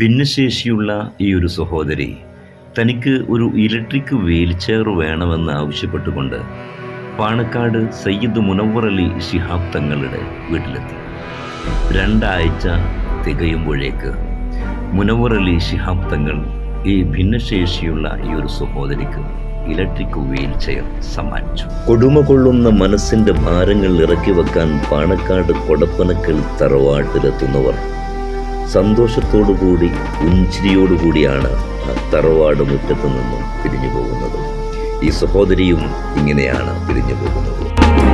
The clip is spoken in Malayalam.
ഭിന്നശേഷിയുള്ള ഈ ഒരു സഹോദരി തനിക്ക് ഒരു ഇലക്ട്രിക് വീൽചെയർ വേണമെന്ന് ആവശ്യപ്പെട്ടുകൊണ്ട് പാണക്കാട് സയ്യിദ് മുനവർ അലി ശിഹാബ് തങ്ങളുടെ വീട്ടിലെത്തി. രണ്ടാഴ്ച തികയുമ്പോഴേക്ക് മുനവർ അലി ശിഹാബ് തങ്ങൾ ഈ ഭിന്നശേഷിയുള്ള ഈ ഒരു സഹോദരിക്ക് ഇലക്ട്രിക് വീൽചെയർ സമ്മാനിച്ചു. കൊടുമ കൊള്ളുന്ന മനസ്സിന്റെ ഭാരങ്ങൾ ഇറക്കി വെക്കാൻ പാണക്കാട് കൊടപ്പനക്കൽ തറവാട്ടിലെത്തുന്നവർ സന്തോഷത്തോടുകൂടി പുഞ്ചിരിയോടുകൂടിയാണ് ആ തറവാട് മുറ്റത്തു നിന്നും പിരിഞ്ഞു പോകുന്നത് ഈ സഹോദരിയും ഇങ്ങനെയാണ് പിരിഞ്ഞു പോകുന്നത്